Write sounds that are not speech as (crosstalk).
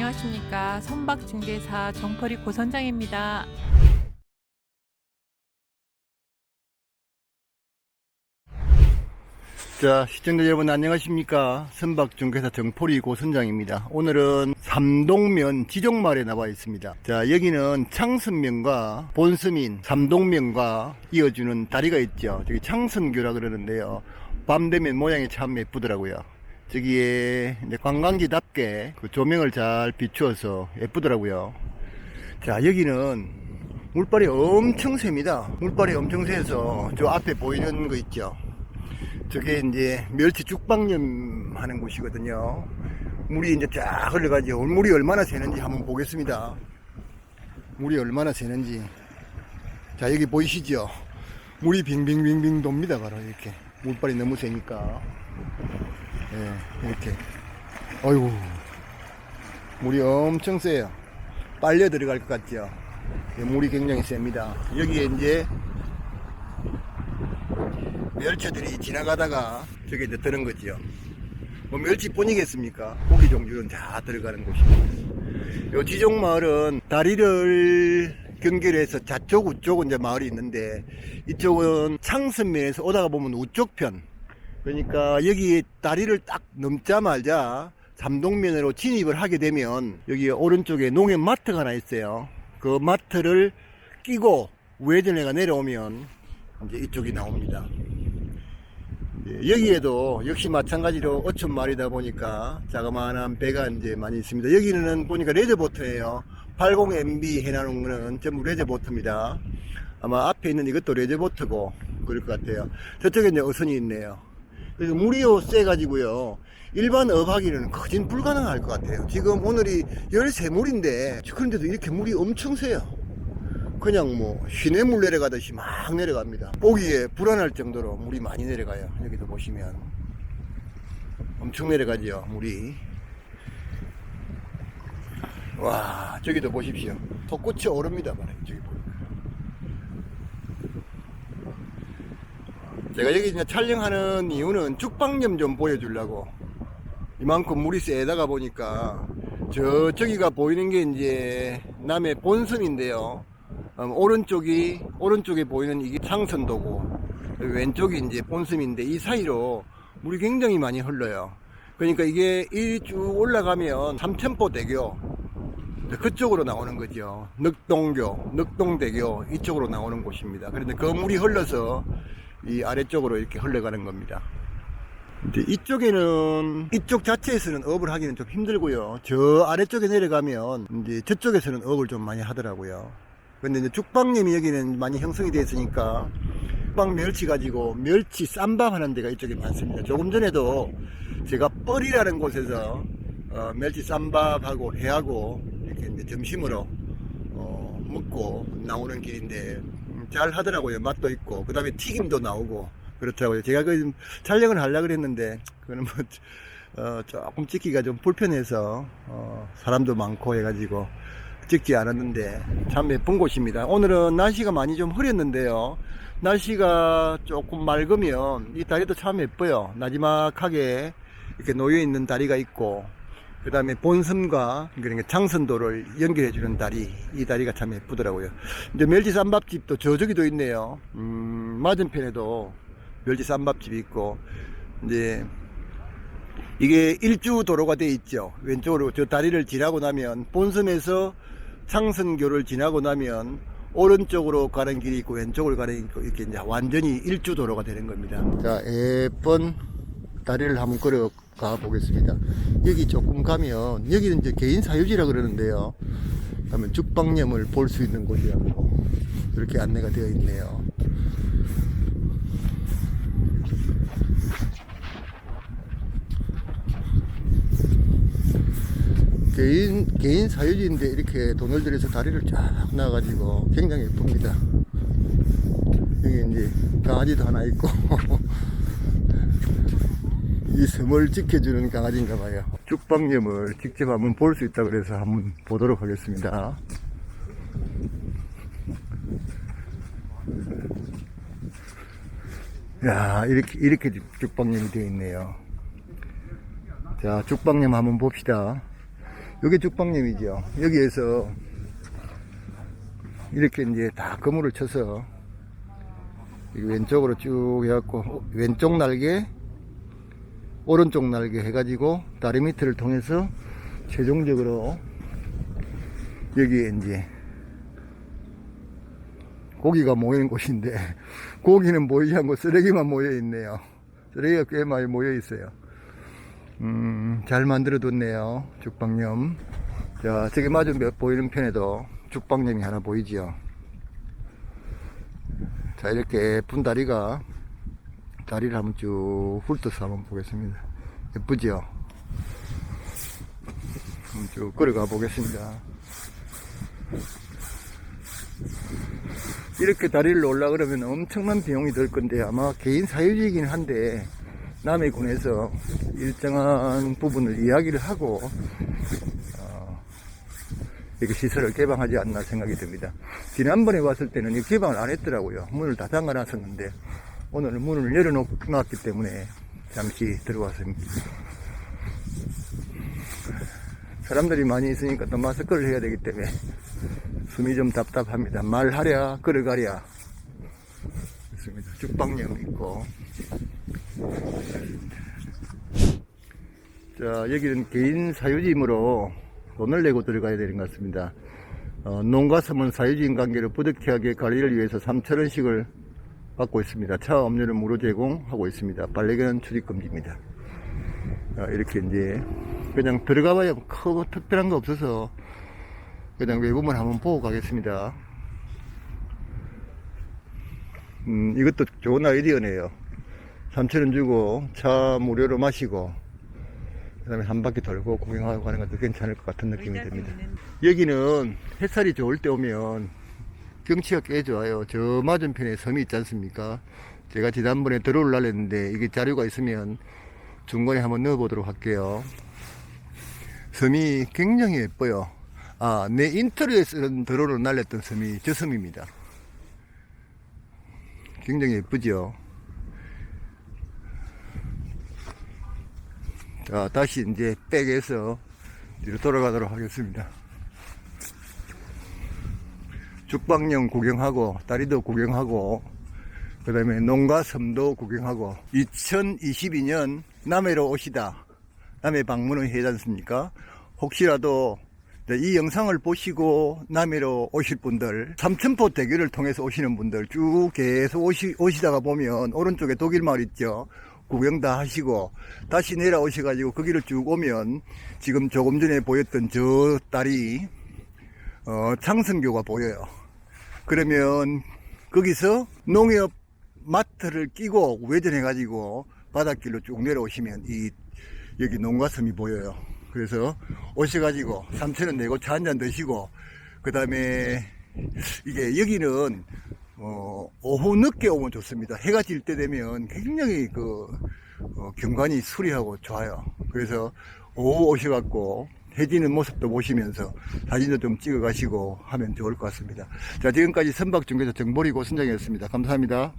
안녕하십니까. 선박중개사 정퍼리 고선장입니다. 자, 시청자 여러분 안녕하십니까. 선박중개사 정포리 고선장입니다. 오늘은 삼동면 지종마을에 나와 있습니다. 자, 여기는 창선면과 본스민 삼동면과 이어주는 다리가 있죠. 저기 창선교라 그러는데요. 밤 되면 모양이 참 예쁘더라고요. 저기에 관광지답게 그 조명을 잘 비추어서 예쁘더라고요. 자, 여기는 물발이 엄청 셉니다. 물발이 엄청 세서 저 앞에 보이는 거 있죠. 저게 이제 멸치 죽방염 하는 곳이거든요. 물이 이제 쫙 흘러가지고 물이 얼마나 새는지 한번 보겠습니다. 물이 얼마나 새는지. 자, 여기 보이시죠? 물이 빙빙빙빙 돕니다, 바로 이렇게. 물발이 너무 세니까. 예, 이렇게. 어이구. 물이 엄청 세요. 빨려 들어갈 것 같죠? 예, 물이 굉장히 셉니다. 여기에 이제 멸치들이 지나가다가 저게 이제 드는 거지요. 뭐 멸치뿐이겠습니까? 고기 종류는 다 들어가는 곳입니다. 요 지종 마을은 다리를 경계해서 좌쪽 우쪽 이제 마을이 있는데 이쪽은 창선면에서 오다가 보면 우쪽 편 그러니까 여기 다리를 딱 넘자마자 삼동면으로 진입을 하게 되면 여기 오른쪽에 농협 마트가 하나 있어요. 그 마트를 끼고 우회전해가 내려오면 이제 이쪽이 나옵니다. 예, 여기에도 역시 마찬가지로 어촌 마을이다 보니까 자그마한 배가 이제 많이 있습니다. 여기는 보니까 레저보트예요. 80MB 해놔놓은 거는 전부 레저보트입니다. 아마 앞에 있는 이것도 레저보트고 그럴 것 같아요. 저쪽에 이제 어선이 있네요. 그래서 물이 세가지고요. 일반 어하기는 거진 불가능할 것 같아요. 지금 오늘이 13물인데 그런데도 이렇게 물이 엄청 세요. 그냥 뭐 시냇물 내려가듯이 막 내려갑니다. 보기에 불안할 정도로 물이 많이 내려가요. 여기도 보시면 엄청 내려가죠 물이. 와 저기도 보십시오. 솟구치 오릅니다. 저기 보니 제가 여기 이제 촬영하는 이유는 죽방염 좀 보여주려고 이만큼 물이 세다가 보니까 저 저기가 보이는 게 이제 남의 본섬인데요. 음, 오른쪽이 오른쪽에 보이는 이게 창선도고 왼쪽이 이제 본섬인데 이 사이로 물이 굉장히 많이 흘러요. 그러니까 이게 이 쭉 올라가면 삼천포 대교 그쪽으로 나오는 거죠. 늑동교, 늑동대교 이쪽으로 나오는 곳입니다. 그런데 그 물이 흘러서 이 아래쪽으로 이렇게 흘러가는 겁니다. 이쪽에는 이쪽 자체에서는 업을 하기는 좀 힘들고요. 저 아래쪽에 내려가면 이제 저쪽에서는 업을 좀 많이 하더라고요. 근데 이제 죽방님이 여기는 많이 형성이 되어 있으니까 죽방 멸치 가지고 멸치 쌈밥 하는 데가 이쪽에 많습니다. 조금 전에도 제가 뻘이라는 곳에서 어, 멸치 쌈밥하고 회하고 이렇게 점심으로 어, 먹고 나오는 길인데 음, 잘 하더라고요. 맛도 있고 그 다음에 튀김도 나오고 그렇더라고요. 제가 그 촬영을 하려고 그랬는데 그거는 뭐 어, 조금 찍기가 좀 불편해서 어, 사람도 많고 해가지고 찍지 않았는데 참 예쁜 곳입니다. 오늘은 날씨가 많이 좀 흐렸는데요. 날씨가 조금 맑으면 이 다리도 참 예뻐요. 나지막하게 이렇게 놓여 있는 다리가 있고 그 다음에 본섬과 그러니까 창선도를 연결해주는 다리 이 다리가 참 예쁘더라고요. 이제 멸치 쌈밥집도 저저기도 있네요. 음, 맞은편에도 멸치 쌈밥집이 있고 이제 이게 일주 도로가 돼 있죠. 왼쪽으로 저 다리를 지나고 나면 본섬에서 창선교를 지나고 나면 오른쪽으로 가는 길이 있고 왼쪽으로 가는 길이 있고 이렇게 이제 완전히 일주 도로가 되는 겁니다. 자, 예쁜 다리를 한번 걸어가 보겠습니다. 여기 조금 가면 여기는 이제 개인 사유지라 그러는데요. 가면 죽방염을 볼 수 있는 곳이라고 이렇게 안내가 되어 있네요. 개인 개인 사유지인데 이렇게 돈을 들여서 다리를 쫙 놔가지고 굉장히 예쁩니다. 여기 이제 강아지도 하나 있고 (laughs) 이 섬을 지켜주는 강아지인가 봐요. 죽방염을 직접 한번 볼 수 있다 그래서 한번 보도록 하겠습니다. 야 이렇게 이렇게 죽방염이 되어 있네요. 자 죽방염 한번 봅시다. 여기 죽방염이죠. 여기에서 이렇게 이제 다 그물을 쳐서 왼쪽으로 쭉 해갖고 왼쪽 날개, 오른쪽 날개 해가지고 다리 밑을 통해서 최종적으로 여기에 이제 고기가 모이는 곳인데 (laughs) 고기는 모이지 않고 쓰레기만 모여 있네요. 쓰레기가 꽤 많이 모여 있어요. 음, 잘 만들어 뒀네요. 죽방염. 자, 저기 마주 몇 보이는 편에도 죽방염이 하나 보이지요. 자, 이렇게 분다리가 다리를 한번 쭉 훑어서 한번 보겠습니다. 예쁘죠? 한번 쭉 걸어가 보겠습니다. 이렇게 다리를 올라 그러면 엄청난 비용이 들 건데 아마 개인 사유지이긴 한데 남의 군에서 일정한 부분을 이야기를 하고 어, 이렇게 시설을 개방하지 않나 생각이 듭니다. 지난번에 왔을 때는 이 개방을 안 했더라고요. 문을 다 잠가 놨었는데 오늘은 문을 열어놓았기 때문에 잠시 들어왔습니다. 사람들이 많이 있으니까 또 마스크를 해야 되기 때문에 숨이 좀 답답합니다. 말하랴, 걸어가랴. 있습니다. 죽방염 있고. 자, 여기는 개인 사유지이므로 돈을 내고 들어가야 되는 것 같습니다. 어, 농가 섬은 사유지인 관계를 부득이하게 관리를 위해서 3천원씩을 받고 있습니다. 차 음료는 무료 제공하고 있습니다. 발레견은 출입 금지입니다. 자, 이렇게 이제 그냥 들어가 봐야 크고 특별한 거 없어서 그냥 외부만 한번 보고 가겠습니다. 음, 이것도 좋은 아이디어네요. 3천원 주고 차 무료로 마시고 그 다음에 한 바퀴 돌고 구경하고 가는 것도 괜찮을 것 같은 느낌이 듭니다. 여기는 햇살이 좋을 때 오면 경치가 꽤 좋아요. 저 맞은편에 섬이 있지 않습니까? 제가 지난번에 들어올라 했는데 이게 자료가 있으면 중간에 한번 넣어보도록 할게요. 섬이 굉장히 예뻐요. 아, 내 인터넷에 쓰는 드론을 날렸던 섬이 저 섬입니다. 굉장히 예쁘죠? 자, 다시 이제 백에서 뒤로 돌아가도록 하겠습니다. 죽방령 구경하고, 다리도 구경하고, 그 다음에 농가 섬도 구경하고, 2022년 남해로 오시다. 남해 방문을 해야 않습니까? 혹시라도 이 영상을 보시고 남해로 오실 분들, 삼천포 대교를 통해서 오시는 분들 쭉 계속 오시, 오시다가 보면 오른쪽에 독일마을 있죠? 구경 다 하시고 다시 내려오셔 가지고 거기를 쭉 오면 지금 조금 전에 보였던 저 다리 어, 창성교가 보여요. 그러면 거기서 농협 마트를 끼고 우회전해 가지고 바닷길로 쭉 내려오시면 이 여기 농가섬이 보여요. 그래서 오셔가지고 3천원 내고 차 한 잔 드시고 그 다음에 이게 여기는 어, 오후 늦게 오면 좋습니다. 해가 질 때 되면 굉장히 그 어, 경관이 수리하고 좋아요. 그래서 오후 오셔갖고 해지는 모습도 보시면서 사진도 좀 찍어 가시고 하면 좋을 것 같습니다. 자, 지금까지 선박 중개사 정보리 고 선장이었습니다. 감사합니다.